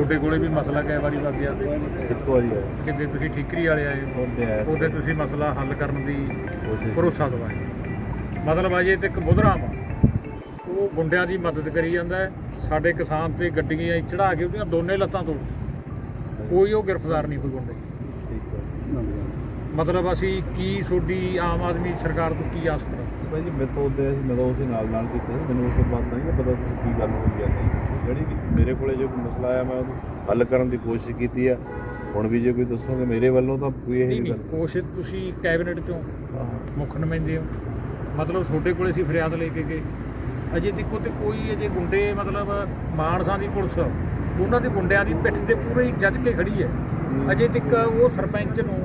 ਤੁਹਾਡੇ ਕੋਲੇ ਵੀ ਮਸਲਾ ਕਈ ਵਾਰੀ ਵੱਗ ਗਿਆ? ਇੱਕ ਵਾਰੀ ਆਇਆ। ਕਿਤੇ ਤੁਸੀਂ ਠੀਕਰੀ ਵਾਲੇ ਆਏ ਉਹਦੇ ਆਇਆ ਉਹਦੇ ਤੁਸੀਂ ਮਸਲਾ ਹੱਲ ਕਰਨ ਦੀ ਕੋਸ਼ਿਸ਼ ਭਰੋਸਾ ਦਵਾਏ ਮਤਲਬ ਅਜੇ ਤੇ ਇੱਕ ਬੁਧਰਾਮ ਆ। ਉਹ ਗੁੰਡਿਆਂ ਦੀ ਮਦਦ ਕਰੀ ਜਾਂਦਾ ਸਾਡੇ ਕਿਸਾਨ ਤੇ ਗੱਡੀਆਂ ਚੜਾ ਕੇ ਉਹਦੀਆਂ ਦੋਨੇ ਲੱਤਾਂ ਤੋੜ ਕੋਈ ਉਹ ਗ੍ਰਿਫਤਾਰ ਨਹੀਂ ਕੋਈ ਗੁੰਡੇ। ਠੀਕ ਹੈ ਮਤਲਬ ਅਸੀਂ ਕੀ ਤੁਹਾਡੀ ਆਮ ਆਦਮੀ ਸਰਕਾਰ ਤੋਂ ਕੀ ਆਸ ਕਰਾਂ ਭਾਈ ਜੀ ਮੈਂ ਤਾਂ ਉਹਦੇ ਮੈਂ ਤਾਂ ਉਸੇ ਨਾਲ ਨਾਲ ਕੀਤਾ ਸੀ ਮੈਨੂੰ ਉਸ ਤੋਂ ਬਾਅਦ ਨਹੀਂ ਪਤਾ ਸੀ ਕੀ ਗੱਲ ਹੋਈ ਹੈ ਨਹੀਂ। ਜਿਹੜੀ ਵੀ ਮੇਰੇ ਕੋਲੇ ਜੋ ਕੋਈ ਮਸਲਾ ਆਇਆ ਮੈਂ ਉਹਨੂੰ ਹੱਲ ਕਰਨ ਦੀ ਕੋਸ਼ਿਸ਼ ਕੀਤੀ ਆ। ਹੁਣ ਵੀ ਜੇ ਕੋਈ ਦੱਸੋਗੇ ਮੇਰੇ ਵੱਲੋਂ ਤਾਂ ਕੋਈ ਨਹੀਂ ਇਹ ਨਹੀਂ ਗੱਲ ਕੋਸ਼ਿਸ਼ ਤੁਸੀਂ ਕੈਬਨਿਟ ਚੋਂ। ਮੁੱਖ ਨੁਮਾਇੰਦੇ ਹੋ। ਮਤਲਬ ਤੁਹਾਡੇ ਕੋਲੇ ਅਸੀਂ ਫਰਿਆਦ ਲੈ ਕੇ ਗਏ। ਅਜੇ ਦੇਖੋ ਤੇ ਕੋਈ ਅਜੇ ਗੁੰਡੇ ਮਤਲਬ ਮਾਨਸਾ ਦੀ ਪੁਲਿਸ ਉਹਨਾਂ ਦੇ ਗੁੰਡਿਆਂ ਦੀ ਪਿੱਠ ਤੇ ਪੂਰੇ ਜੱਜ ਕੇ ਖੜੀ ਹੈ। ਅਜੇ ਤੱਕ ਉਹ ਸਰਪੰਚ ਨੂੰ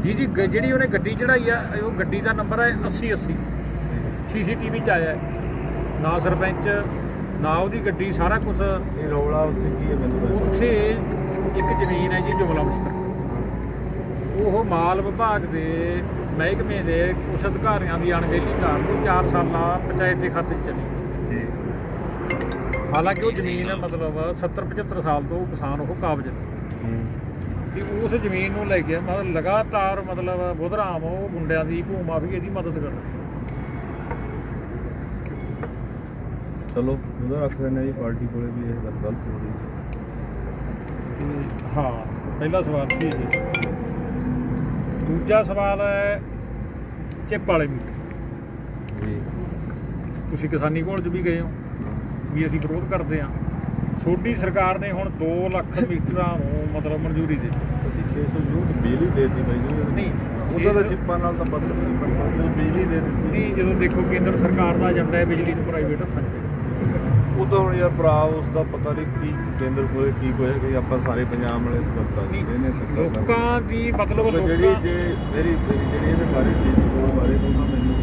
ਜਿਹਦੀ ਜਿਹੜੀ ਉਹਨੇ ਗੱਡੀ ਚੜਾਈ ਆ ਉਹ ਗੱਡੀ ਦਾ ਨੰਬਰ ਹੈ 80 80 ਸੀਸੀਟੀਵੀ ਚ ਆਇਆ ਹੈ। ਨਾ ਸਰਪੰਚ ਨਾ ਉਹਦੀ ਗੱਡੀ ਸਾਰਾ ਕੁਝ ਇਹ ਰੌਲਾ ਉੱਥੇ ਕੀ ਹੈ ਮੈਨੂੰ। ਉੱਥੇ ਇੱਕ ਜ਼ਮੀਨ ਹੈ ਜੀ ਜੁਮਲਾ ਮਸਤਰ ਉਹ ਮਾਲ ਵਿਭਾਗ ਦੇ ਮਹਿਕਮੇ ਦੇ ਕੁਝ ਅਧਿਕਾਰੀਆਂ ਦੀ ਅਣਗਹਿਲੀ ਕਾਰਨ ਉਹ 4 ਸਾਲਾ ਪੰਚਾਇਤ ਦੇ ਖਾਤੇ 'ਚ ਚਲੀ ਗਈ। ਜੀ ਹਾਲਾਂਕਿ ਉਹ ਜ਼ਮੀਨ ਮਤਲਬ 70 75 ਸਾਲ ਤੋਂ ਕਿਸਾਨ ਉਹ ਕਾਬਜ ਨੇ ਹੂੰ ਕਿ ਉਸ ਜ਼ਮੀਨ ਨੂੰ ਲੈ ਕੇ ਮਤਲਬ ਲਗਾਤਾਰ ਮਤਲਬ ਬੁਧਰਾਮ ਉਹ ਗੁੰਡਿਆਂ ਦੀ ਭੂ ਮਾਫੀਏ ਦੀ ਮਦਦ ਕਰ ਰਿਹਾ ਚਲੋ ਉਹਦਾ ਰੱਖ ਲੈਣਾ ਜੀ ਪਾਰਟੀ ਕੋਲੇ ਵੀ ਇਹ ਗੱਲ ਗਲਤ ਹੋ ਰਹੀ ਹੈ। ਤੇ ਹਾਂ ਪਹਿਲਾ ਸਵਾਲ ਸੀ ਇਹ ਦੂਜਾ ਸਵਾਲ ਹੈ ਚਿੱਪ ਵਾਲੇ ਮੀਟਰ ਜੀ। ਤੁਸੀਂ ਕਿਸਾਨੀ ਘੋਲ 'ਚ ਵੀ ਗਏ ਹੋ ਵੀ ਅਸੀਂ ਵਿਰੋਧ ਕਰਦੇ ਹਾਂ। ਸੋਡੀ ਸਰਕਾਰ ਨੇ ਹੁਣ 2 ਲੱਖ ਮੀਟਰਾਂ ਨੂੰ ਮਤਲਬ ਮਨਜ਼ੂਰੀ ਦੇ ਦਿੱਤੀ। ਅਸੀਂ 600 ਯੂਨਿਟ ਬਿਜਲੀ ਦੇ ਦਿੱਤੀ ਬਾਈ ਨਹੀਂ, ਉਹਦਾ ਤਾਂ 600 ਚਿੱਪਾਂ ਨਾਲ ਤਾਂ ਬਦਲ ਨਹੀਂ ਪੜਦਾ ਬਿਜਲੀ ਦੇ ਦਿੱਤੀ। ਨਹੀਂ ਜਦੋਂ ਦੇਖੋ ਕੇਂਦਰ ਸਰਕਾਰ ਦਾ ਏਜੰਡਾ ਹੈ ਬਿਜਲੀ ਨੂੰ ਪ੍ਰਾਈਵੇਟ 'ਚ ਉਹ ਤਾਂ ਹੁਣ ਯਾਰ ਭਰਾ ਉਸ ਦਾ ਪਤਾ ਨਹੀਂ ਕੀ ਕੇਂਦਰ ਕੋਲੇ ਕੀ ਹੋਇਆ ਕਿ ਆਪਾਂ ਸਾਰੇ ਪੰਜਾਬ ਵਾਲੇ ਇਸ ਦਾ ਧੱਕਾ ਕਰਨਾ। ਲੋਕਾਂ ਦੀ ਮਤਲਬ ਕਿਉਂਕਿ ਜਿਹੜੀ ਲੋਕਾਂ ਜੇ ਮੇਰੀ ਮੇਰੀ ਜਿਹੜੀ ਇਹਦੇ ਬਾਰੇ ਬਿਜਲੀ ਬੋਰਡ ਬਾਰੇ ਉਹਦਾ ਮੈਨੂੰ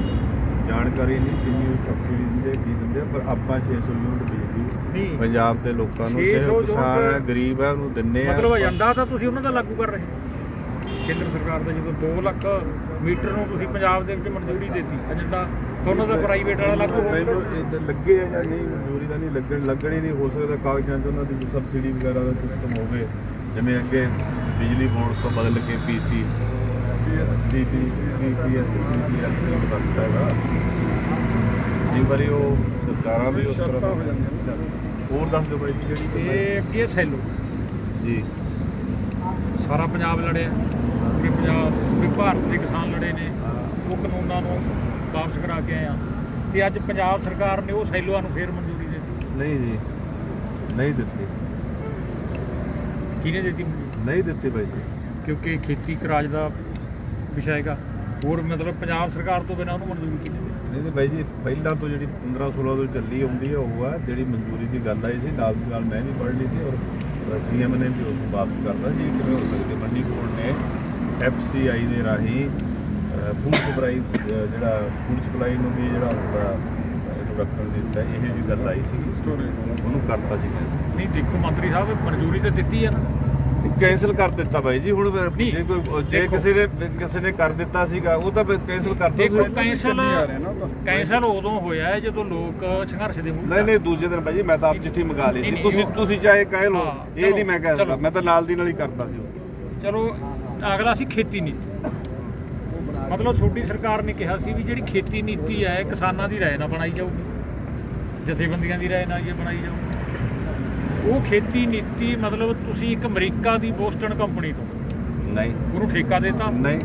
ਜਾਣਕਾਰੀ ਨਹੀਂ ਕਿੰਨੀ ਉਹ ਸਬਸਿਡੀ ਦਿੰਦੇ ਕੀ ਦਿੰਦੇ ਪਰ ਆਪਾਂ 600 ਯੂਨਿਟ ਬਿਜਲੀ ਪੰਜਾਬ ਦੇ ਲੋਕਾਂ ਨੂੰ 600 ਚਾਹੇ ਉਹ ਕਿਸਾਨ ਹੈ ਗਰੀਬ ਹੈ ਉਹਨੂੰ ਦਿੰਨੇ ਆ ਮਤਲਬ ਏਜੰਡਾ ਤਾਂ ਤੁਸੀਂ ਉਹਨਾਂ ਦਾ ਲਾਗੂ ਕਰ ਰਹੇ। ਕੇਂਦਰ ਸਰਕਾਰ ਦਾ ਜਦੋਂ 2 ਲੱਖ ਮੀਟਰ ਨੂੰ ਤੁਸੀਂ ਪੰਜਾਬ ਦੇ ਵਿੱਚ ਮਨਜ਼ੂਰੀ ਦਿੱਤੀ ਏਜੰਡਾ ਤੁਹਾਨੂੰ ਤਾਂ ਪ੍ਰਾਈਵੇਟ ਵਾਲਾ ਲਾਗੂ ਹੋ ਮੈਨੂੰ ਇਹ ਲੱਗੇ ਆ ਜਾਂ ਨਹੀਂ ਮਨਜ਼ੂਰੀ ਦਾ ਨਹੀਂ ਲੱਗਣ ਲੱਗਣ ਨਹੀਂ ਹੋ ਸਕਦਾ ਕਾਗਜ਼ਾਂ 'ਚ ਉਹਨਾਂ ਦੀ ਸਬਸਿਡੀ ਵਗੈਰਾ ਦਾ ਸਿਸਟਮ ਹੋਵੇ। ਜਿਵੇਂ ਅੱਗੇ ਬਿਜਲੀ ਬੋਰਡ ਤੋਂ ਬਦਲ ਕੇ ਪੀਸੀ ਡੀਪੀ ਪੀਪੀਐਸ ਪੀਪੀਐਸ ਬਣਦਾ ਹੈਗਾ। ਕਈ ਵਾਰੀ ਉਹ ਸਰਕਾਰਾਂ ਵੀ ਉਸ ਤਰ੍ਹਾਂ ਦਾ ਹੋਰ ਦੱਸ ਦਿਓ ਬਾਈ ਜੀ ਜਿਹੜੀ ਤੇ ਕੋਈ- ਅੱਗੇ ਸੈਲੋ। ਜੀ। ਸਾਰਾ ਪੰਜਾਬ ਲੜਿਆ। ਪੂਰੇ ਪੰਜਾਬ ਪੂਰੇ ਭਾਰਤ ਦੇ ਕਿਸਾਨ ਲੜੇ ਨੇ। ਉਹ ਕਾਨੂੰਨਾਂ ਨੂੰ ਵਾਪਸ ਕਰਾ ਕੇ ਆਏ ਆ ਤੇ ਅੱਜ ਪੰਜਾਬ ਸਰਕਾਰ ਨੇ ਉਹ ਸੈਲੋਆਂ ਨੂੰ ਫੇਰ ਮਨਜ਼ੂਰੀ ਦੇ ਦਿੱਤੀ। ਨਹੀਂ ਜੀ ਨਹੀਂ ਦਿੱਤੀ। ਕਿਹਨੇ ਦਿੱਤੀ ਮਨਜ਼ੂਰੀ? ਨਹੀਂ ਦਿੱਤੀ ਬਾਈ ਜੀ। ਕਿਉਂਕਿ ਖੇਤੀ ਕਰਾਜ ਦਾ ਵਿਸ਼ਾ ਹੈਗਾ। ਹੋਰ ਮਤਲਬ ਪੰਜਾਬ ਸਰਕਾਰ ਤੋਂ ਬਿਨਾਂ ਉਹਨੂੰ ਮਨਜ਼ੂਰੀ ਕਿਹਨੇ ਦਿੱਤੀ? ਨਹੀਂ ਨਹੀਂ ਬਾਈ ਜੀ ਪਹਿਲਾਂ ਤੋਂ ਜਿਹੜੀ 15 16 ਤੋਂ ਚੱਲੀ ਆਉਂਦੀ ਹੈ ਉਹ ਆ ਜਿਹੜੀ ਮਨਜ਼ੂਰੀ ਦੀ ਗੱਲ ਆਈ ਸੀ। ਨਾਲ ਦੀ ਨਾਲ ਮੈਂ ਵੀ ਪੜ੍ਹ ਲਈ ਸੀ ਔਰ ਸੀਐਮ ਨੇ ਵੀ ਉਸ ਨੂੰ ਵਾਪਸ ਕਰਤਾ ਜੀ ਕਿਵੇਂ ਹੋ ਸਕਦੀ ਮੰਡੀ ਬੋਰਡ ਨੇ ਐਫਸੀਆਈ ਦੇ ਰਾਹੀਂ ਫੂਡ ਸਪਲਾਈ ਜਿਹੜਾ ਫੂਡ ਸਪਲਾਈ ਨੂੰ ਵੀ ਜਿਹੜਾ ਹੁੰਦਾ ਇਹਨੂੰ ਰੱਖਣ ਦੀ ਦਿੱਤਾ ਇਹ ਜੀ ਗੱਲ ਆਈ ਸੀ ਉਹਨੂੰ ਕਰਤਾ ਸੀ ਨਹੀਂ ਦੇਖੋ ਮੰਤਰੀ ਸਾਹਿਬ ਮਨਜ਼ੂਰੀ ਤਾਂ ਦਿੱਤੀ ਹੈ ਨਾ। ਕੈਂਸਲ ਕਰ ਦਿੱਤਾ ਬਾਈ ਜੀ ਹੁਣ ਜੇ ਕੋਈ ਜੇ ਦੇਖੋ। ਕਿਸੇ ਨੇ ਕਿਸੇ ਨੇ ਕਰ ਦਿੱਤਾ ਸੀਗਾ ਉਹ ਤਾਂ ਫਿਰ ਕੈਂਸਲ ਕਰ ਦੇਖੋ ਦਿੱਤਾ ਕੈਂਸਲ ਕੈਂਸਲ ਉਦੋਂ ਹੋਇਆ ਹੈ ਜਦੋਂ ਲੋਕ ਸੰਘਰਸ਼ ਦੇ ਮੂੰਹ ਨਹੀਂ ਨਹੀਂ ਦੂਜੇ ਦਿਨ ਭਾਈ ਜੀ ਮੈਂ ਤਾਂ ਆਪ ਚਿੱਠੀ ਮੰਗਾ ਲਈ ਸੀ। ਤੁਸੀਂ ਤੁਸੀਂ ਚਾਹੇ ਕਹਿ ਲਓ ਇਹ ਨਹੀਂ ਮੈਂ ਕਹਿ ਸਕਦਾ। ਮੈਂ ਤਾਂ ਨਾਲ ਦੀ ਨਾਲ ਹੀ ਕਰਦਾ ਸੀ। ਚਲੋ ਅਗਲਾ ਸੀ ਖੇਤੀ ਨੀਤੀ। ਮਤਲਬ ਛੋਟੀ ਸਰਕਾਰ ਨੇ ਕਿਹਾ ਸੀ ਵੀ ਜਿਹੜੀ ਖੇਤੀ ਨੀਤੀ ਹੈ ਕਿਸਾਨਾਂ ਦੀ ਰਾਏ ਨਾਲ ਬਣਾਈ ਜਾਊਗੀ। ਜਥੇਬੰਦੀਆਂ ਦੀ ਰਾਏ ਨਾਲ ਇਹ ਬਣਾਈ ਜਾਊਗੀ। ਉਹ ਖੇਤੀ ਨੀਤੀ ਮਤਲਬ ਤੁਸੀਂ ਇੱਕ ਅਮਰੀਕਾ ਦੀ ਬੋਸਟਨ ਕੰਪਨੀ ਤੋਂ ਨਹੀਂ। ਉਹਨੂੰ ਠੇਕਾ ਦੇਤਾ? ਨਹੀਂ।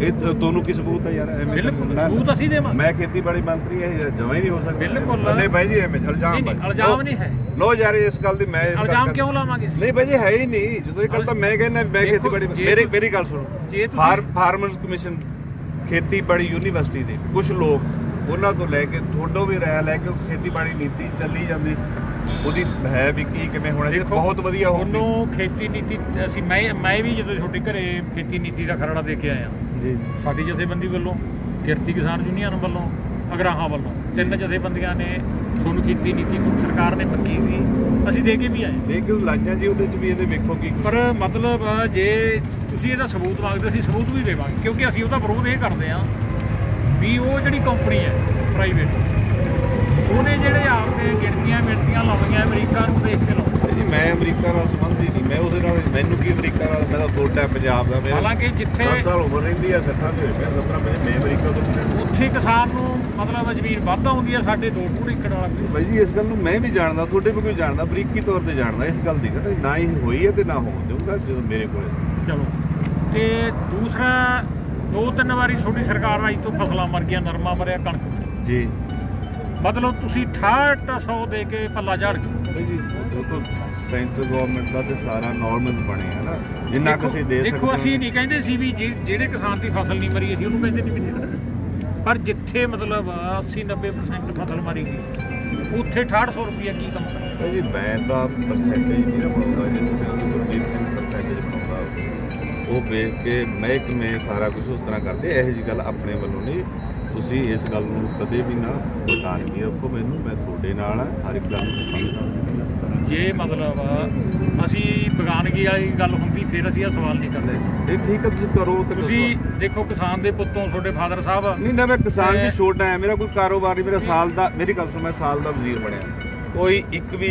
ਇਹ ਤੁਹਾਨੂੰ ਕੀ ਸਬੂਤ ਹੈ ਯਾਰ? ਐਵੇਂ ਬਿਲਕੁਲ ਸਬੂਤ ਅਸੀਂ ਦੇਵਾਂਗੇ ਮੈਂ ਖੇਤੀਬਾੜੀ ਮੰਤਰੀ ਇਹ ਜਮਾ ਹੀ ਨਹੀਂ ਹੋ ਸਕਦਾ। ਬਿਲਕੁਲ। ਨਹੀਂ ਭਾਈ ਜੀ ਐਵੇਂ ਇਲਜ਼ਾਮ ਨਹੀਂ। ਇਲਜ਼ਾਮ ਨਹੀਂ ਹੈ। ਲਓ ਯਾਰ ਇਸ ਗੱਲ ਦੀ ਮੈਂ ਇਲਜ਼ਾਮ ਕਿਉਂ ਲਾਵਾਂਗੇ? ਨਹੀਂ ਭਾਈ ਜੀ ਹੈ ਹੀ ਨਹੀਂ। ਜਦੋਂ ਇਹ ਗੱਲ ਤਾਂ ਮੈਂ ਕਹਿੰਦਾ ਮੈਂ ਖੇਤੀਬਾੜੀ ਮੇਰੀ ਮੇਰੀ ਗੱਲ ਸੁਣੋ। ਜੇ ਤੁਸੀਂ- ਫਾਰ ਫਾਰਮਰਸ ਕਮਿਸ਼ਨ ਖੇਤੀਬਾੜੀ ਯੂਨੀਵਰਸਿਟੀ ਦੇ ਕੁਝ ਲੋਕ ਉਹਨਾਂ ਤੋਂ ਲੈ ਕੇ ਤੁਹਾਡੋਂ ਵੀ ਰਾਇ ਲੈ ਕੇ ਖੇਤੀਬਾੜੀ ਨੀਤੀ ਚੱਲੀ ਜਾਂਦੀ ਸੀ। ਉਹਦੀ ਹੈ ਵੀ ਕੀ ਕਿਵੇਂ ਹੋਣਾ ਦੇਖੋ, ਬਹੁਤ ਵਧੀਆ ਹੋ ਤੁਹਾਨੂੰ ਖੇਤੀ ਨੀਤੀ ਅਸੀਂ ਮੈਂ ਮੈਂ ਵੀ ਜਦੋਂ ਤੁਹਾਡੇ ਘਰੇ ਖੇਤੀ ਨੀਤੀ ਦਾ ਖਰੜਾ ਦੇ ਕੇ ਆਇਆ। ਜੀ। ਸਾਡੀ ਜਥੇਬੰਦੀ ਵੱਲੋਂ ਕਿਰਤੀ ਕਿਸਾਨ ਯੂਨੀਅਨ ਵੱਲੋਂ ਅਗਰਾਹਾਂ ਵੱਲੋਂ ਤਿੰਨ ਜਥੇਬੰਦੀਆਂ ਨੇ ਤੁਹਾਨੂੰ ਕੀਤੀ ਨੀਤੀ ਸਰਕਾਰ ਨੇ ਪੱਕੀ ਸੀ। ਅਸੀਂ ਦੇ ਕੇ ਵੀ ਆਏ। ਲੇਕਿਨ ਲਾਈਆਂ ਜੀ ਉਹਦੇ ਚ ਵੀ ਇਹਦੇ ਵੇਖੋ ਕੀ ਪਰ ਮਤਲਬ ਜੇ ਤੁਸੀਂ ਇਹਦਾ ਸਬੂਤ ਮੰਗਦੇ ਅਸੀਂ ਸਬੂਤ ਵੀ ਦੇਵਾਂਗੇ ਕਿਉਂਕਿ ਅਸੀਂ ਉਹਦਾ ਵਿਰੋਧ ਇਹ ਕਰਦੇ ਹਾਂ ਵੀ ਉਹ ਜਿਹੜੀ ਕੰਪਨੀ ਹੈ ਪ੍ਰਾਈਵੇਟ ਉਹਨੇ ਜਿਹੜੇ ਆਪਦੇ ਗਿਣਤੀਆਂ ਮਿਣਤੀਆਂ ਲਾਉਣੀਆਂ ਅਮਰੀਕਾ ਨੂੰ ਦੇਖ ਕੇ ਲਾਉਂਦੇ ਜੀ ਮੈਂ ਅਮਰੀਕਾ ਨਾਲ ਸੰਬੰਧ ਨਹੀਂ ਮੈਂ ਉਹਦੇ ਨਾਲ ਮੈਨੂੰ ਕੀ ਅਮਰੀਕਾ ਨਾਲ ਮੈਂ ਤਾਂ ਛੋਟਾ ਪੰਜਾਬ ਦਾ ਮੇਰਾ ਹਾਲਾਂਕਿ ਜਿੱਥੇ 10 ਸਾਲ ਉਮਰ ਰਹਿੰਦੀ ਆ 60 ਦੇ ਹੋਏ ਪਿਆ 17 ਮੈਂ ਮੈਂ ਅਮਰੀਕਾ ਤੋਂ ਫਿਰਦਾ। ਉੱਥੇ ਕਿਸਾਨ ਨੂੰ ਮਤਲਬ ਜ਼ਮੀਨ ਵੱਧ ਆਉਂਦੀ ਹੈ ਸਾਡੇ ਦੋ ਪੂਰੇ ਏਕੜ ਵਾਲਾ ਬਾਈ ਜੀ ਇਸ ਗੱਲ ਨੂੰ ਮੈਂ ਵੀ ਜਾਣਦਾ ਤੁਹਾਡੇ ਵੀ ਕੋਈ ਜਾਣਦਾ ਬਰੀਕੀ ਤੌਰ ਤੇ ਜਾਣਦਾ ਇਸ ਗੱਲ ਦੀ ਕਹਿੰਦਾ ਨਾ ਹੀ ਹੋਈ ਹੈ ਤੇ ਨਾ ਹੋਣ ਦੇਊਗਾ ਜਦੋਂ ਮੇਰੇ ਕੋਲੇ ਚਲੋ ਤੇ ਦੂਸਰਾ ਦੋ ਤਿੰਨ ਵਾਰੀ ਤੁਹਾਡੀ ਸਰਕਾਰ ਆਈ ਤੋਂ ਫਸਲਾਂ ਮਰ ਗਈਆਂ ਨਰਮਾ ਮਰਿਆ ਕਣਕ। ਜੀ ਮਤਲਬ ਤੁਸੀਂ 6800 ਦੇ ਕੇ ਪੱਲਾ ਝਾੜ ਗਏ ਜੀ ਦੇਖੋ ਸੈਂਟਰ ਗਵਰਨਮੈਂਟ ਦਾ ਤੇ ਸਾਰਾ ਨਾਰਮਲ ਬਣੇ ਹੈ ਨਾ ਜਿੰਨਾ ਕੁ ਅਸੀਂ ਦੇ ਸਕਦੇ ਦੇਖੋ ਹਾਂ। ਅਸੀਂ ਨਹੀਂ ਕਹਿੰਦੇ ਸੀ ਵੀ ਜੇ- ਜਿਹੜੇ ਕਿਸਾਨ ਦੀ ਫਸਲ ਨਹੀਂ ਮਰੀ ਅਸੀਂ ਉਹਨੂੰ ਕਹਿੰਦੇ ਨਹੀਂ ਵੀ ਨਹੀਂ ਮਰੀ। ਪਰ ਜਿੱਥੇ ਮਤਲਬ 80 90% ਫਸਲ ਮਰੀ ਗਈ ਉੱਥੇ 6800 ਰੁਪਏ ਕੀ ਕੰਮ ਕਰੇ ਭਾਈ ਜੀ ਮੈਂ ਤਾਂ ਪਰਸੈਂਟੇਜ ਨਹੀਂ ਨਾ ਬਣਾਉਂਦਾ ਜੀ ਤੁਸੀਂ ਉਹ ਗੁਰਦੀਪ ਸਿੰਘ ਪਰਸੈਂਟੇਜ ਬਣਾਉਂਦਾ। ਉਹ ਵੇਖ ਕੇ ਮਹਿਕਮੇ ਸਾਰਾ ਕੁਝ ਉਸ ਤਰ੍ਹਾਂ ਕਰਦੇ ਇਹੋ ਜੀ ਗੱਲ ਆਪਣੇ ਵੱਲੋਂ ਨਹੀਂ ਤੁਸੀਂ ਇਸ ਗੱਲ ਨੂੰ ਕਦੇ ਵੀ ਨਾ ਬਤਾਨਗੀ ਰੱਖੋ ਮੈਨੂੰ ਮੈਂ ਤੁਹਾਡੇ ਨਾਲ ਹਰ ਇੱਕ ਗੱਲ ਨੂੰ ਸਮਝਦਾ ਜੇ ਮਤਲਬ ਅਸੀਂ ਬਗਾਨਗੀ ਵਾਲੀ ਗੱਲ ਹੁੰਦੀ ਫਿਰ ਅਸੀਂ ਇਹ ਸਵਾਲ ਨਹੀਂ ਕਰਦੇ। ਇਹ ਠੀਕ ਹੈ ਤੁਸੀਂ ਕਰੋ ਤੁਸੀਂ ਦੇਖੋ ਕਿਸਾਨ ਦੇ ਪੁੱਤੋਂ ਤੁਹਾਡੇ ਫਾਦਰ ਸਾਹਿਬ ਨਹੀਂ ਨਾ ਮੈਂ ਕਿਸਾਨ ਦੀ ਛੋਟਾ ਹੈ ਮੇਰਾ ਕੋਈ ਕਾਰੋਬਾਰ ਨਹੀਂ ਮੇਰਾ ਸਾਲ ਦਾ ਮੇਰੀ ਗੱਲ ਸੁਣ ਮੈਂ ਸਾਲ ਦਾ ਵਜ਼ੀਰ ਬਣਿਆ। ਕੋਈ ਇੱਕ ਵੀ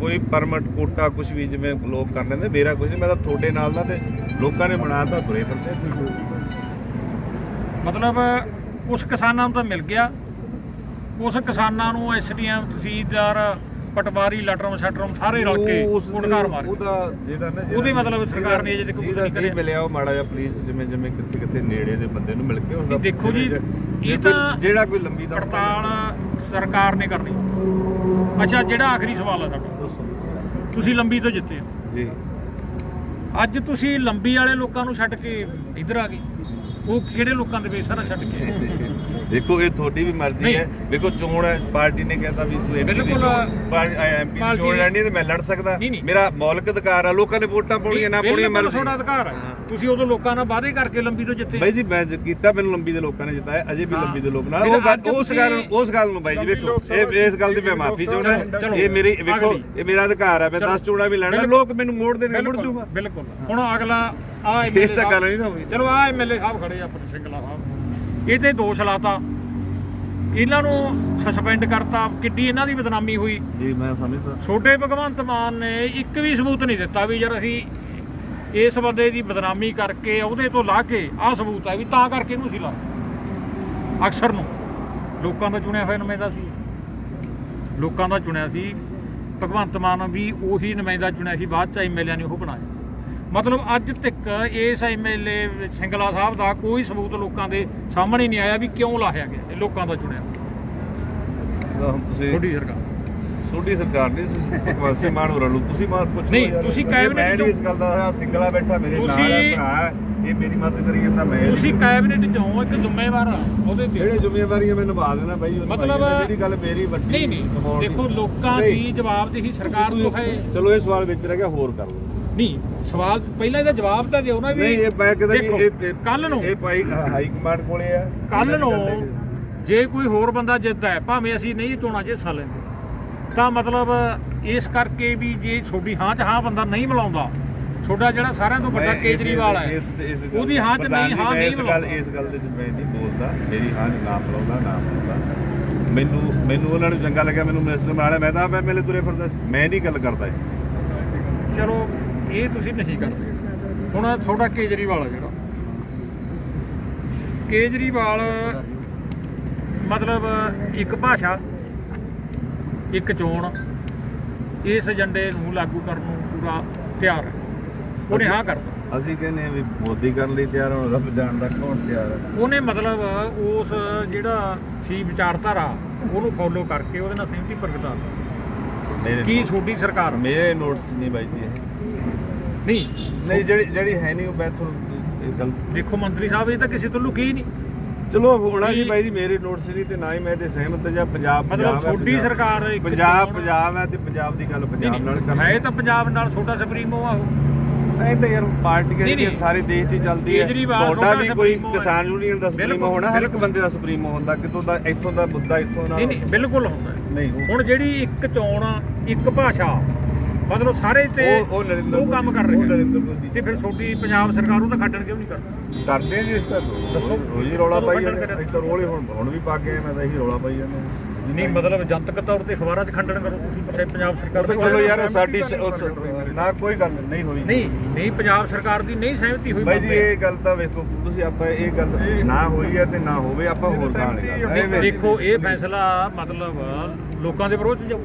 ਕੋਈ ਪਰਮਿਟ ਕੋਟਾ ਕੁਝ ਵੀ ਜਿਵੇਂ ਲੋਕ ਕਰ ਲੈਂਦੇ ਮੇਰਾ ਕੁਝ ਨਹੀਂ ਮੈਂ ਤਾਂ ਤੁਹਾਡੇ ਨਾਲ ਦਾ ਤੇ ਲੋਕਾਂ ਨੇ ਬਣਾਤਾ ਤੁਰੇ ਫਿਰਦੇ ਮਤਲਬ ਕੁਝ ਕਿਸਾਨਾਂ ਨੂੰ ਤਾਂ ਮਿਲ ਗਿਆ। ਕੁਝ ਕਿਸਾਨਾਂ ਨੂੰ ਐਸਡੀਐਮ ਤਹਿਸੀਲਦਾਰ ਪਟਵਾਰੀ ਲਟਰਮ ਸ਼ਟਰਮ ਸਾਰੇ ਰਲ ਕੇ ਉਸ ਕੁੜਕਾਰ ਮਾਰ। ਉਹਦਾ ਜਿਹੜਾ ਨਾ ਉਹਦੇ ਮਤਲਬ ਸਰਕਾਰ ਨੇ ਅਜੇ ਤੱਕ ਜਿਹਦਾ ਨਹੀਂ ਕਰਿਆ। ਮਿਲਿਆ ਉਹ ਮਾੜਾ ਜਿਹਾ ਪਲੀਜ਼ ਜਿਵੇਂ ਜਿਵੇਂ ਕਿੱਥੇ ਕਿੱਥੇ ਨੇੜੇ ਦੇ ਬੰਦੇ ਨੂੰ ਮਿਲ ਕੇ ਉਹਦਾ ਦੇਖੋ ਜੀ, ਇਹ ਤਾਂ ਜਿਹੜਾ ਕੋਈ ਲੰਬੀ ਦਾ ਪੜਤਾਲ ਸਰਕਾਰ ਨੇ ਕਰਨੀ। ਅੱਛਾ ਜਿਹੜਾ ਆਖਰੀ ਸਵਾਲ ਆ ਸਾਡਾ। ਤੁਸੀਂ ਲੰਬੀ ਤੋਂ ਜਿੱਤੇ ਹੋ। ਜੀ। ਅੱਜ ਤੁਸੀਂ ਲੰਬੀ ਵਾਲੇ ਲੋਕਾਂ ਨੂੰ ਛੱਡ ਕੇ ਇੱਧਰ ਆ ਗਏ। ਉਹ ਕਿਹੜੇ ਲੋਕਾਂ ਦੇ ਵੇਸਾਰਾ ਛੱਡ ਕੇ? ਦੇਖੋ ਇਹ ਤੁਹਾਡੀ ਵੀ ਮਰਜ਼ੀ। ਹੈ ਦੇਖੋ ਚੋਣ ਹੈ ਪਾਰਟੀ ਨੇ ਕਹਿੰਦਾ ਵੀ ਤੂੰ ਐਮਪੀ ਦੀ ਬਿਲਕੁਲ, ਐਮਪੀ ਦੀ ਚੋਣ ਲੜਨੀ ਤੇ ਮੈਂ ਲੜ ਸਕਦਾ। ਮੇਰਾ ਮੌਲਿਕ ਅਧਿਕਾਰ ਆ ਲੋਕਾਂ ਨੇ ਵੋਟਾਂ ਪਾਉਣੀਆਂ ਨਾ ਪਾਉਣੀਆਂ ਮਰਜ਼ੀ ਤੁਹਾਡਾ ਅਧਿਕਾਰ ਹੈ। ਤੁਸੀਂ ਉਦੋਂ ਲੋਕਾਂ ਨਾਲ ਵਾਅਦੇ ਕਰਕੇ ਲੰਬੀ ਤੋਂ ਜਿੱਤੇ ਬਾਈ ਜੀ ਮੈਂ ਜ- ਕੀਤਾ ਮੈਨੂੰ ਲੰਬੀ ਦੇ ਲੋਕਾਂ ਨੇ ਜਿਤਾਇਆ ਅਜੇ ਵੀ। ਲੰਬੀ ਦੇ ਲੋਕ ਨਾਲ ਉਹ ਉਸ ਗੱਲ ਉਸ ਗੱਲ ਨੂੰ ਬਾਈ ਜੀ ਵੇਖੋ ਇਹ ਇਸ ਗੱਲ ਦੀ ਮੈਂ ਮਾਫੀ ਚਾਹੁੰਦਾ ਇਹ ਮੇਰੀ ਵੇਖੋ। ਇਹ ਮੇਰਾ ਅਧਿਕਾਰ ਹੈ ਮੈਂ ਚਲੋ। 10 ਚੋਣਾਂ ਵੀ ਲੜਨਾ। ਲੋਕ ਮੈਨੂੰ ਮੋੜ ਦੇਣਗੇ ਮੁੜ ਜੂਗਾ ਬਿਲਕੁਲ ਹੁਣ ਅਗਲਾ ਆ ਇਸ ਤਾਂ ਗੱਲ ਨਹੀਂ ਨਾ ਹੋਈ ਚਲੋ ਆ ਐਮਐਲਏ ਸਾਹਿਬ ਖੜੇ ਆ ਆਪਣੇ ਸਿੰਗਲਾ ਸਾਹਿਬ ਇਹ ਤੇ ਦੋਸ਼ ਲਾਤਾ। ਇਹਨਾਂ ਨੂੰ ਸਸਪੈਂਡ ਕਰਤਾ। ਕਿੱਡੀ ਇਹਨਾਂ ਦੀ ਬਦਨਾਮੀ ਹੋਈ। ਜੀ ਮੈਂ ਸਮਝਦਾ। ਛੋਟੇ ਭਗਵੰਤ ਮਾਨ ਨੇ ਇੱਕ ਵੀ ਸਬੂਤ ਨਹੀਂ ਦਿੱਤਾ ਵੀ ਯਾਰ ਅਸੀਂ ਇਸ ਬੰਦੇ ਦੀ ਬਦਨਾਮੀ ਕਰਕੇ ਉਹਦੇ ਤੋਂ ਲਾ ਕੇ ਆਹ ਸਬੂਤ ਹੈ ਵੀ ਤਾਂ ਕਰਕੇ ਇਹਨੂੰ ਸੀ ਲਾ ਅਕਸਰ ਨੂੰ। ਲੋਕਾਂ ਦਾ ਚੁਣਿਆ ਹੋਇਆ ਨੁਮਾਇੰਦਾ ਸੀ। ਲੋਕਾਂ ਦਾ ਚੁਣਿਆ ਸੀ। ਭਗਵੰਤ ਮਾਨ ਵੀ ਉਹੀ ਨੁਮਾਇੰਦਾ ਚੁਣਿਆ ਸੀ। ਬਾਅਦ ਚ ਐਮਐਲਏ ਨੇ ਉਹ ਬਣਾਇਆ। ਮਤਲਬ ਅੱਜ ਤੱਕ ਇਸ ਐਮਐਲਏ ਸਿੰਗਲਾ ਸਾਹਿਬ ਦਾ ਕੋਈ ਸਬੂਤ ਲੋਕਾਂ ਦੇ ਸਾਹਮਣੇ ਨਹੀਂ ਆਇਆ ਵੀ ਕਿਉਂ ਲਾਇਆ ਗਿਆ ਇਹ ਲੋਕਾਂ ਦਾ ਚੁਣਿਆ। ਤੁਸੀਂ ਛੋਟੀ ਸਰਕਾਰ। ਛੋਟੀ ਸਰਕਾਰ ਨਹੀਂ ਤੁਸੀਂ ਭਗਵੰਤ ਸਿੰਘ ਮਾਨ ਹੋਰਾਂ ਨੂੰ ਤੁਸੀਂ ਮਾਨ ਪੁੱਛੋ ਨਹੀਂ, ਯਾਰ। ਤੁਸੀਂ ਮੈਂ ਕੈਬਨਿਟ ਨਹੀਂ ਇਸ ਗੱਲ ਦਾ ਸਿੰਗਲਾ ਬੈਠਾ ਮੇਰੇ ਨਾਲ ਭਰਾ ਇਹ ਮੇਰੀ ਮਦਦ ਕਰੀ ਜਾਂਦਾ ਮੈਂ ਤੁਸੀਂ ਕੈਬਨਿਟ ਚੋਂ ਇੱਕ ਜ਼ਿੰਮੇਵਾਰ ਉਹਦੇ ਤੇ। ਜਿਹੜੇ ਜ਼ਿੰਮੇਵਾਰੀਆਂ ਮੈਂ ਨਿਭਾ ਦੇਣਾ ਬਾਈ ਮਤਲਬ-। ਜਿਹੜੀ ਗੱਲ ਮੇਰੀ ਵੱਡੀ ਨਹੀਂ ਨਹੀਂ ਦੇਖੋ ਲੋਕਾਂ ਦੀ ਜਵਾਬਦੇਹੀ ਸਰਕਾਰ ਤੋਂ ਹੈ। ਚਲੋ ਇਹ ਸਵਾਲ ਵਿੱਚ ਰਹਿ ਗਿਆ ਹੋਰ ਕਰ ਲਓ। ਨਹੀਂ ਸਵਾਲ ਪਹਿਲਾਂ ਇਹਦਾ ਜਵਾਬ ਤਾਂ ਦਿਓ ਨਾ ਵੀ ਨਹੀਂ ਇਹ ਮੈਂ ਕਹਿੰਦਾ ਵੀ ਇਹ ਕੱਲ ਨੂੰ ਇਹ ਭਾਈ ਹਾਈ ਕਮਾਂਡ ਕੋਲੇ ਆ ਕੱਲ ਨੂੰ ਜੇ ਕੋਈ ਹੋਰ ਬੰਦਾ ਜਿੱਤਦਾ ਹੈ ਭਾਵੇਂ ਅਸੀਂ ਨਹੀਂ ਚੋਣਾਂ 'ਚ ਹਿੱਸਾ ਲੈਂਦੇ ਤਾਂ ਮਤਲਬ ਇਸ ਕਰਕੇ ਵੀ ਜੇ ਤੁਹਾਡੀ ਹਾਂ 'ਚ ਹਾਂ ਬੰਦਾ ਨਹੀਂ ਮਿਲਾਉਂਦਾ ਤੁਹਾਡਾ ਜਿਹੜਾ ਸਾਰਿਆਂ ਤੋਂ ਵੱਡਾ ਮੈਂ ਇਸ- ਕੇਜਰੀਵਾਲ ਹੈ ਇਸ- ਇਸ ਗੱਲ- ਉਹਦੀ ਹਾਂ 'ਚ ਪ੍ਰਧਾਨ ਨਹੀਂ ਜੀ, ਹਾਂ ਮੈਂ ਨਹੀਂ ਇਸ ਗੱਲ ਮਿਲਾਉਂਦਾ ਇਸ ਗੱਲ ਦੇ ਵਿੱਚ ਮੈਂ ਨਹੀਂ ਬੋਲਦਾ ਮੇਰੀ ਹਾਂ 'ਚ ਨਾ ਮਿਲਾਉਂਦਾ ਨਾ ਮਿਲਾਉਂਦਾ ਮੈਨੂੰ ਮੈਨੂੰ ਉਹਨਾਂ ਨੂੰ ਚੰਗਾ ਲੱਗਿਆ ਮੈਨੂੰ ਮਿਨਿਸਟਰ ਬਣਾ ਲਿਆ ਮੈਂ ਤਾਂ ਮੈਂ ਮੇਲੇ ਤੁਰੇ ਫਿਰਦਾ ਸੀ। ਮੈਂ ਨਹੀਂ ਗੱਲ ਕਰਦਾ ਇਹ। ਚਲੋ ਇਹ ਤੁਸੀਂ ਨਹੀਂ ਕਰਦੇ। ਹੁਣ ਤੁਹਾਡਾ ਕੇਜਰੀਵਾਲ ਆ ਜਿਹੜਾ। ਕੇਜਰੀਵਾਲ ਮਤਲਬ ਇੱਕ ਭਾਸ਼ਾ ਇੱਕ ਚੋਣ ਇਸ ਏਜੰਡੇ ਨੂੰ ਲਾਗੂ ਕਰਨ ਨੂੰ ਪੂਰਾ ਤਿਆਰ ਹੈ। ਉਹਨੇ ਹਾਂ ਕਰਤਾ। ਅਸੀਂ ਕਹਿੰਦੇ ਵੀ ਮੋਦੀ ਕਰਨ ਲਈ ਤਿਆਰ ਹੋਣ ਰੱਬ ਜਾਣਦਾ ਕੌਣ ਤਿਆਰ ਹੈ। ਉਹਨੇ ਮਤਲਬ ਉਸ ਜਿਹੜਾ ਸੀ ਵਿਚਾਰਧਾਰਾ ਉਹਨੂੰ ਫੋਲੋ ਕਰਕੇ ਉਹਦੇ ਨਾਲ ਸਹਿਮਤੀ ਪ੍ਰਗਟਾ ਮੇਰੇ ਕੀ ਤੁਹਾਡੀ ਸਰਕਾਰ? ਮੇਰੇ ਨੋਟਸ ਨਹੀਂ ਬਾਈ ਜੀ ਇਹ। ਨਹੀਂ ਨਹੀਂ ਜਿਹੜੀ ਜਿਹੜੀ ਹੈ ਨਹੀਂ ਉਹ ਮੈਂ ਤੁਹਾਨੂੰ ਇਹ ਗੱਲ ਦੇਖੋ ਮੰਤਰੀ ਸਾਹਿਬ ਇਹ ਤਾਂ ਕਿਸੇ ਤੋਂ ਲੁਕੀ ਹੀ ਨਹੀਂ ਚਲੋ ਹੋਣਾ ਜੀ ਬਾਈ ਜੀ ਮੇਰੇ ਨੋਟਸ ਨਹੀਂ ਤੇ ਨਾ ਹੀ ਮੈਂ ਤੇ ਸਹਿਮਤ ਜਾਂ ਪੰਜਾਬ ਮਤਲਬ ਪੰਜਾਬ- ਸਰਕਾਰ ਪੰਜਾਬ ਪੰਜਾਬ ਹੈ ਤੇ ਪੰਜਾਬ ਦੀ ਗੱਲ ਪੰਜਾਬ ਨਾਲ ਕਰਨੀ ਹੈ ਤਾਂ ਪੰਜਾਬ ਨਾਲ ਛੋਟਾ ਸੁਪਰੀਮੋ ਆ ਉਹ ਐ ਤਾਂ ਯਾਰ ਪਾਰਟੀਆਂ ਦੀ ਨਹੀਂ। ਸਾਰੇ ਦੇਸ਼ ਦੀ ਚੱਲਦੀ ਹੈ ਤੁਹਾਡਾ ਵੀ ਕੋਈ। ਕਿਸਾਨ ਯੂਨੀਅਨ ਦਾ ਸੁਪਰੀਮੋ ਹੋਣਾ ਹਰ ਇੱਕ। ਬੰਦੇ ਦਾ ਸੁਪਰੀਮੋ ਹੁੰਦਾ ਕਿਤੋਂ ਦਾ ਇੱਥੋਂ ਦਾ ਮੁੱਦਾ ਇੱਥੋਂ ਨਾਲ ਨਹੀਂ ਨਹੀਂ ਬਿਲਕੁਲ ਹੁੰਦਾ। ਨਹੀਂ ਹੁਣ ਜਿਹੜੀ ਇੱਕ ਚੋਣ ਇੱਕ ਭਾਸ਼ਾ ਮਤਲਬ ਸਾਰੇ ਤੇ ਉਹ ਉਹ ਨਰਿੰਦਰ ਉਹ ਕੰਮ ਕਰ ਉਹ ਰਹੇ ਨਰਿੰਦਰ ਆ ਮੋਦੀ। ਤੇ ਫਿਰ ਤੁਹਾਡੀ ਪੰਜਾਬ ਸਰਕਾਰ ਉਹ ਤਾਂ ਖੱਟਣ ਕਿਉਂ ਨਹੀਂ ਕਰਦੀ? ਕਰਦੇ ਆ ਜੀ ਇਸ ਤਰ੍ਹਾਂ। ਦੱਸੋ। ਰੋਜ਼ ਰੌਲਾ ਪਾਈ ਜਾਂਦੇ? ਇੱਥੇ ਰੋਲੇ ਹੁਣ ਹੁਣ ਵੀ ਪਾ ਕੇ ਮੈਂ ਤਾਂ ਇਹੀ ਰੌਲਾ ਪਾਈ ਜਾਂਦਾ। ਨਹੀਂ ਮਤਲਬ ਜਨਤਕ ਤੌਰ ਤੇ ਅਖਬਾਰਾਂ 'ਚ ਖੰਡਨ ਕਰੋ ਤੁਸੀਂ ਚਾਹੇ ਪੰਜਾਬ ਸਰਕਾਰ ਦਾ ਚਲੋ ਯਾਰ ਸਾਡੀ ਸ- ਨਾ ਕੋਈ ਗੱਲ ਨਹੀਂ ਹੋਈ। ਨਹੀਂ ਨਹੀਂ ਪੰਜਾਬ ਸਰਕਾਰ ਦੀ ਨਹੀਂ ਸਹਿਮਤੀ ਹੋਈ ਬਾਈ ਜੀ ਮਾਮਲੇ। ਇਹ ਗੱਲ ਤਾਂ ਵੇਖੋ ਤੁਸੀਂ ਆਪਾਂ ਇਹ ਗੱਲ ਨਾ ਹੋਈ ਹੈ ਤੇ ਨਾ ਹੋਵੇ ਆਪਾਂ ਹੋਰ ਗੱਲ ਦੇਖੋ ਇਹ ਫੈਸਲਾ ਮਤਲਬ ਲੋਕਾਂ ਦੇ ਵਿਰੋਧ 'ਚ ਜਾਊ।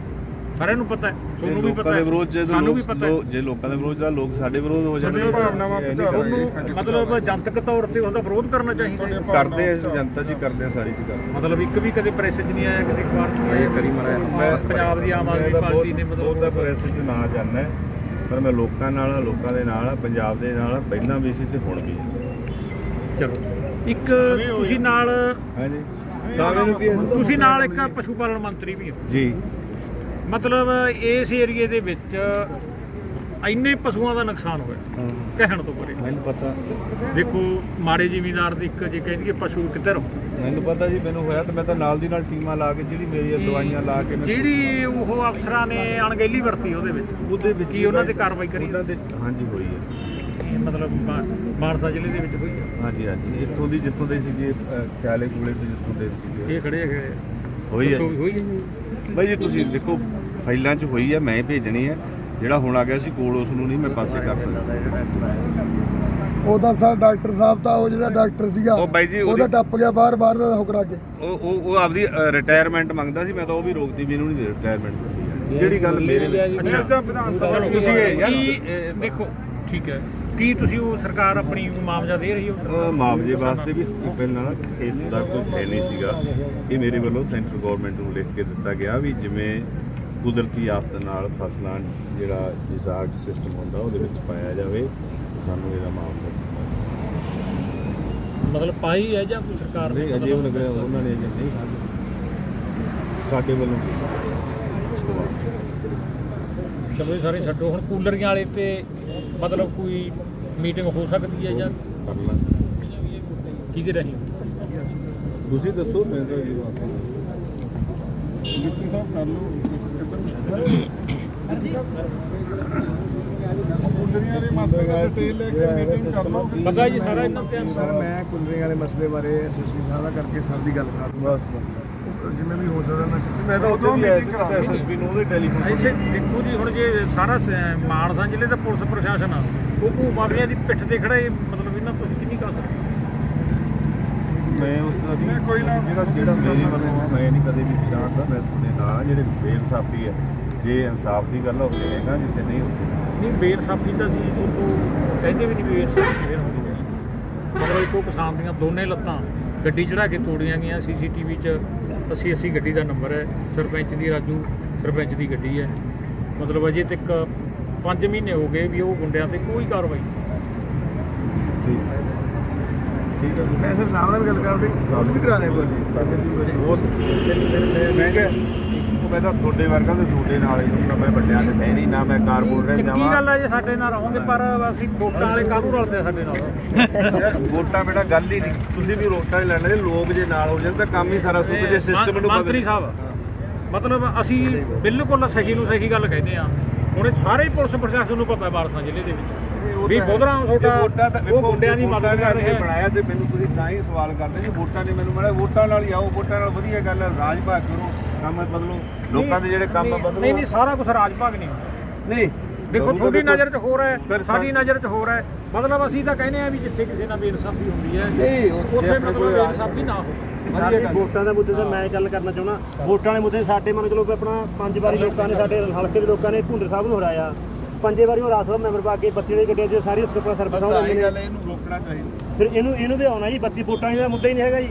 ਸਾਰਿਆਂ ਨੂੰ ਪਤਾ ਹੈ ਤੁਹਾਨੂੰ ਵੀ ਪਤਾ ਦੇ ਹੈ ਸਾਨੂੰ ਵੀ ਪਤਾ ਹੈ। ਜੇ ਲੋਕਾਂ ਦੇ ਵਿਰੋਧ ਜਾਂ ਲੋਕ ਸਾਡੇ ਵਿਰੋਧ ਹੋ ਜਾਣਗੇ ਸਾਡੇ ਭਾਵਨਾਵਾਂ ਉਹਨੂੰ ਮਤਲਬ ਜਨਤਕ ਤੌਰ ਤੇ ਉਹਦਾ ਵਿਰੋਧ ਕਰਨਾ ਚਾਹੀਦਾ ਹੈ। ਕਰਦੇ ਆ ਜਨਤਾ ਜੀ ਕਰਦੇ ਆ ਸਾਰੀ ਚੀਜ਼ਾਂ ਮਤਲਬ ਇੱਕ ਵੀ ਕਦੇ ਪ੍ਰੈਸ 'ਚ ਨਹੀਂ ਆਇਆ ਕਿਸੇ ਅਖਬਾਰ 'ਚ? ਕਰੀ ਮਰਾਇਆ ਪੰਜਾਬ ਦੀ ਆਮ ਆਦਮੀ ਪਾਰਟੀ ਨੇ ਉਹਦਾ ਮਤਲਬ ਪ੍ਰੈਸ ਚ ਨਾ ਜਾਣਾ ਪਰ ਮੈਂ ਲੋਕਾਂ ਨਾਲ ਆ, ਲੋਕਾਂ ਦੇ ਨਾਲ ਆ, ਪੰਜਾਬ ਦੇ ਨਾਲ ਆ, ਪਹਿਲਾਂ ਵੀ ਸੀ ਤੇ ਹੁਣ ਵੀ ਹੈ। ਚਲੋ ਇੱਕ ਤੁਸੀਂ ਨਾਲ ਹਾਂਜੀ ਸਾਵੇਂ ਨੂੰ ਕੀ ਹੈ? ਤੁਸੀਂ ਨਾਲ ਇੱਕ ਪਸ਼ੂ ਪਾਲਣ ਮੰਤਰੀ ਵੀ ਹੋ। ਜੀ। ਮਤਲਬ ਇਸ ਏਰੀਏ ਦੇ ਵਿੱਚ ਇੰਨੇ ਪਸ਼ੂਆਂ ਦਾ ਨੁਕਸਾਨ ਹੋਇਆ ਕਹਿਣ ਤੋਂ ਪਰੇ। ਮੈਨੂੰ ਪਤਾ। ਦੇਖੋ ਮਾੜੇ ਜ਼ਿਮੀਂਦਾਰ ਦੀ ਇੱਕ ਜੇ ਕਹਿ ਦਈਏ ਪਸ਼ੂ ਕਿੱਧਰ ਮੈਨੂੰ ਪਤਾ ਜੀ ਮੈਨੂੰ ਹੋਇਆ ਤੇ ਮੈਂ ਤਾਂ ਨਾਲ ਦੀ ਨਾਲ ਟੀਮਾਂ ਲਾ ਕੇ ਜਿਹੜੀ ਮੇਰੀ ਦਵਾਈਆਂ ਲਾ ਕੇ ਜਿਹੜੀ ਉਹ ਅਫਸਰਾਂ ਨੇ ਅਣਗਹਿਲੀ ਵਰਤੀ ਉਹਦੇ ਵਿੱਚ ਉਹਦੇ ਵਿੱਚ ਕੀ ਉਹਨਾਂ ਤੇ ਕਾਰਵਾਈ ਕਰੀ ਉਹਨਾਂ ਦੇ ਹਾਂਜੀ ਹੋਈ ਹੈ। ਮਤਲਬ ਮਾਨਸਾ ਜ਼ਿਲ੍ਹੇ ਦੇ ਵਿੱਚ ਹੋਈ ਹੈ? ਹਾਂਜੀ ਹਾਂਜੀ। ਇੱਥੋਂ ਦੀ ਜਿੱਥੋਂ ਦੇ ਸੀਗੇ ਖਿਆਲੇ ਕੂਲੇ ਦੇ ਜਿੱਥੋਂ ਦੇ ਸੀਗੇ। ਇਹ ਖੜੇ ਹੋਈ ਹੈ। ਹੋਈ ਹੈ ਬਾਈ ਜੀ ਤੁਸੀਂ ਦੇਖੋ ਫਾਈਲਾਂ 'ਚ ਹੋਈ ਹੈ ਮੈਂ ਭੇਜਣੀ ਹੈ ਜਿਹੜਾ ਹੁਣ ਆ ਗਿਆ ਸੀ ਕੋਲ ਉਸ ਨੂੰ ਨਹੀਂ ਮੈਂ ਪਾਸੇ ਕਰ ਸਕਦਾ। ਉਹਦਾ ਸਰ ਡਾਕਟਰ ਸਾਹਿਬ ਤਾਂ ਉਹ ਜਿਹੜਾ ਡਾਕਟਰ ਸੀਗਾ ਉਹ ਬਾਈ ਜੀ ਉਹਦਾ ਟੱਪ ਗਿਆ ਬਾਹਰ ਬਾਹਰ ਦਾ ਹੁਕੜਾ ਕੇ। ਉਹ ਉਹ ਉਹ ਆਪਦੀ ਰਿਟਾਇਰਮੈਂਟ ਮੰਗਦਾ ਸੀ ਮੈਂ ਤਾਂ ਉਹ ਵੀ ਰੋਕਤੀ ਵੀ ਇਹਨੂੰ ਨਹੀਂ ਰਿਟਾਇਰਮੈਂਟ ਜਿਹੜੀ ਗੱਲ ਮੇਰੇ ਅੱਛਾ ਚਲੋ ਤੁਸੀਂ ਇਹ ਯਾਰ ਦੇਖੋ ਠੀਕ ਹੈ। ਕੀ ਤੁਸੀਂ ਉਹ ਸਰਕਾਰ ਆਪਣੀ ਮੁਆਵਜ਼ਾ ਦੇ ਰਹੀ ਹੋ? ਮੁਆਵਜ਼ੇ ਵਾਸਤੇ ਵੀ ਪਹਿਲਾਂ ਇਸ ਦਾ ਕੋਈ ਹੈ ਨਹੀਂ ਸੀਗਾ ਇਹ ਮੇਰੇ ਵੱਲੋਂ ਸੈਂਟਰ ਗਵਰਨਮੈਂਟ ਨੂੰ ਲਿਖ ਕੇ ਦਿੱਤਾ ਗਿਆ ਵੀ ਜਿਵੇਂ ਕੁਦਰਤੀ ਆਫਤ ਨਾਲ ਫਸਲਾਂ ਜਿਹੜਾ ਰਿਜ਼ਾਰਟ ਸਿਸਟਮ ਹੁੰਦਾ ਉਹਦੇ ਵਿੱਚ ਪਾਇਆ ਜਾਵੇ ਤੇ ਸਾਨੂੰ ਇਹਦਾ ਮੁਆਵਜ਼ਾ ਮਤਲਬ ਪਾਈ ਹੈ ਜਾਂ ਕੋਈ ਸਰਕਾਰ ਨੇ ਨਹੀਂ ਅਜੇ ਉਹ ਲੱਗਿਆ ਉਹਨਾਂ ਨੇ ਅਜੇ ਨਹੀਂ ਖਾਧੀ। ਸਾਡੇ ਵੱਲੋਂ ਚਲੋ ਇਹ ਸਾਰੇ ਛੱਡੋ ਹੁਣ ਕੂਲਰੀਆਂ ਵਾਲੇ ਤੇ ਮਤਲਬ ਕੋਈ ਮੀਟਿੰਗ ਹੋ ਸਕਦੀ ਹੈ ਜਾਂ ਕਰਨਾ ਕਿਹਦੇ ਰਹੀ? ਤੁਸੀਂ ਦੱਸੋ ਮੈਂ ਤਾਂ ਜੀ ਕੁੰਡਲੀਆਂ ਦੇ ਮਸਲੇ ਦਾ ਡਿਟੇਲ ਲੈ ਕੇ ਮੀਟਿੰਗ ਕਰ ਲਓ ਪਤਾ ਜੀ ਸਾਰਾ ਇਹਨਾਂ ਤੇ ਸਰ ਮੈਂ ਕੁੰਡਲੀਆਂ ਵਾਲੇ ਮਸਲੇ ਬਾਰੇ ਐਸਐਸਪੀ ਸਾਹਿਬ ਨਾਲ ਕਰਕੇ ਸਰ ਦੀ ਗੱਲ ਕਰਾ ਬਸ ਦੂੰਗਾ ਜਿਵੇਂ ਵੀ ਹੋ ਸਕਦਾ ਮੈਂ ਮੈਂ ਤਾਂ ਉਦੋਂ ਵੀ ਆਇਆ ਸੀ ਤਾਂ ਐਸਐਸਪੀ ਨੂੰ ਉਹਦੇ ਟੈਲੀਫੋਨ ਐਸੇ ਦੇਖੋ ਜੀ ਹੁਣ ਜੇ ਸਾਰਾ ਸ- ਮਾਨਸਾ ਜ਼ਿਲ੍ਹੇ ਦਾ ਪੁਲਿਸ ਪ੍ਰਸ਼ਾਸਨ ਆ ਉਹ ਭੂਮਾਫੀਆ ਦੀ ਪਿੱਠ ਤੇ ਖੜਾ ਇਹ ਮਤਲਬ ਇਹਨਾਂ ਕੁਝ ਕੀ ਨਹੀਂ ਕਰ ਸਕਦੇ ਮੈਂ ਉਸ ਦਾ ਵੀ ਮੈਂ ਕੋਈ ਨਾ- ਜਿਹੜਾ ਜਿਹੜਾ ਮੇਰੇ ਵੱਲੋਂ ਆ, ਮੈਂ ਨਹੀਂ ਕਦੇ ਵੀ ਪਛਾਣਦਾ ਮੈਂ ਤੁਹਾਡੇ ਨਾਲ ਜਿਹੜੇ ਬੇਇਨਸਾਫੀ ਹੈ ਜੇ ਇਨਸਾਫ ਦੀ ਗੱਲ ਹੋਵੇ ਹੈਗਾ ਜਿੱਥੇ ਨਹੀਂ ਹੁੰਦੀ ਨਹੀਂ ਬੇਇਨਸਾਫੀ ਤਾਂ ਸੀ ਤੋਂ ਕਹਿੰਦੇ ਵੀ ਨਹੀਂ ਬੇਇਨਸਾਫੀ ਨਾਲ ਹੁੰਦੀ ਹੈ। ਮਤਲਬ ਇੱਕੋ ਕਿਸਾਨ ਦੀਆਂ ਦੋਨੇ ਲੱਤਾਂ ਗੱਡੀ ਚੜਾ ਕੇ ਤੋੜੀਆਂ ਗਈਆਂ ਸੀਸੀਟੀਵੀ 'ਚ 80 80 ਗੱਡੀ ਦਾ ਨੰਬਰ ਹੈ ਸਰਪੰਚ ਦੀ ਰਾਜੂ ਸਰਪੰਚ ਦੀ ਗੱਡੀ ਹੈ ਮਤਲਬ ਅਜੇ ਤੱਕ 5 ਮਹੀਨੇ ਹੋ ਗਏ ਵੀ ਉਹ ਗੁੰਡਿਆਂ ਤੇ ਕੋਈ ਕਾਰਵਾਈ ਨਹੀਂ। ਠੀਕ ਹੈ ਠੀਕ ਹੈ ਮੈਂ ਸਰ ਸਾਹਿਬ ਨਾਲ ਵੀ ਗੱਲ ਕਰਦੇ ਗੱਲ ਵੀ ਕਰਾ ਦੇ ਕੋਈ ਉਹ ਮੈਂ ਕਿਹਾ ਉਹ ਮੈਂ ਤਾਂ ਤੁਹਾਡੇ ਵਰਗਾ ਤੇ ਤੁਹਾਡੇ ਨਾਲ ਹੀ ਹੁੰਦਾ ਮੈਂ ਵੱਡਿਆਂ ਤੇ ਮੈਂ ਨਹੀਂ ਨਾ ਮੈਂ ਕਾਰਪੋਰੇਟ ਚੰਗੀ ਜਾਵਾਂ ਗੱਲ ਹੈ ਜੇ ਸਾਡੇ ਨਾਲ ਰਹੋਗੇ ਪਰ ਅਸੀਂ ਵੋਟਾਂ ਵਾਲੇ ਕਾਹਨੂੰ ਰਲਦੇ ਆ ਸਾਡੇ ਨਾਲ? ਯਾਰ ਵੋਟਾਂ ਬੇਟਾ ਗੱਲ ਹੀ ਨਹੀਂ। ਤੁਸੀਂ ਵੀ ਵੋਟਾਂ ਹੀ ਲੈਣੇ ਲੋਕ ਜੇ ਨਾਲ ਹੋ ਜਾਣ ਤਾਂ ਕੰਮ ਹੀ ਸਾਰਾ ਸੁੱਕ ਜੇ ਸਿਸਟਮ ਨੂੰ ਮੰਤਰੀ ਸਾਹਿਬ ਮਤਲਬ ਅਸੀਂ ਬਿਲਕੁਲ ਸਹੀ ਨੂੰ ਸਹੀ ਗੱਲ ਕਹਿੰਦੇ ਆ। ਹੁਣ ਸਾਰੇ ਹੀ ਪੁਲਿਸ ਪ੍ਰਸ਼ਾਸਨ ਨੂੰ ਪਤਾ ਹੈ ਬਾਰਸਾ ਜ਼ਿਲ੍ਹੇ ਦੇ ਵਿੱਚ। ਵੀ ਬੋਧਰਾਮ ਤਾਂ ਉਹ ਗੁੰਡਿਆਂ ਦੀ ਮਦਦ ਕਰ ਰਹੇ ਰਿਹਾ। ਹੈ ਬਣਾਇਆ ਤੇ ਮੈਨੂੰ ਤੁਸੀਂ ਤਾਂ ਹੀ ਸਵਾਲ ਕਰਦੇ ਜੀ ਵੋਟਾਂ ਨੇ ਮੈਨੂੰ ਮਿਲਿਆ ਵੋਟਾਂ ਨਾਲ ਹੀ ਆਓ ਵੋਟਾਂ ਨਾਲ ਵਧੀਆ ਗੱਲ ਹੈ ਰਾਜ ਭਾਗ ਕਰੋ ਕੰਮ ਬਦਲੋ ਲੋਕਾਂ ਦੇ ਜਿਹੜੇ ਕੰਮ ਬਦਲੋ ਨਹੀਂ ਨਹੀਂ ਸਾਰਾ ਕੁਝ ਰਾਜ ਭਾਗ ਨਹੀਂ ਹੁੰਦਾ। ਨਹੀਂ ਦੇਖੋ ਤੁਹਾਡੀ। ਨਜ਼ਰ 'ਚ ਹੋ ਰਿਹਾ ਹੈ ਸਾਡੀ ਨਜ਼ਰ 'ਚ ਹੋ ਰਿਹਾ ਹੈ। ਮਤਲਬ ਅਸੀਂ ਤਾਂ ਕਹਿੰਦੇ ਆ ਵੀ ਜਿੱਥੇ ਕਿਸੇ ਨਾਲ ਬੇਇਨਸਾਫੀ ਹੁੰਦੀ ਹੈ ਨਹੀਂ, ਉੱਥੇ ਮਤਲਬ ਬੇਇਨਸਾਫੀ ਨਾ ਹੋਵੇ। ਵਧੀਆ ਗੱਲ ਵੋਟਾਂ ਦੇ ਮੁੱਦੇ ਤੇ ਮੈਂ ਗੱਲ ਕਰਨਾ ਚਾਹੁੰਦਾ। ਵੋਟਾਂ ਦੇ ਮੁੱਦੇ ਸਾਡੇ ਮੰਨ ਚਲੋ ਆਪਣਾ ਪੰਜ ਵਾਰੀ ਲੋਕਾਂ ਨੇ ਸਾਡੇ ਹਲਕੇ ਦੇ ਲੋਕਾਂ ਨੇ ਭੁੰਦਰ ਸਾਹਿਬ ਨੂੰ ਹਰਾਇਆ। ਪੰਜੇ ਵਾਰੀ ਉਹ ਰਾਜ ਸਭਾ ਮੈਂਬਰ ਪਾ ਕੇ ਬੱਤੀ ਵਾਲੀ ਗੱਡੀਆਂ 'ਚ ਸਾਰੀ ਹੋ ਆਹੀ ਜਾਂਦੀ ਗੱਲ ਇਹਨੂੰ ਰੋਕਣਾ ਚਾਹੀਦਾ। ਫਿਰ ਇਹਨੂੰ ਇਹਨੂੰ ਵੀ ਆਉਣਾ ਜੀ ਬੱਤੀ ਵੋਟਾਂ ਦਾ ਮੁੱਦਾ ਹੀ ਨਹੀਂ ਹੈਗਾ ਜੀ।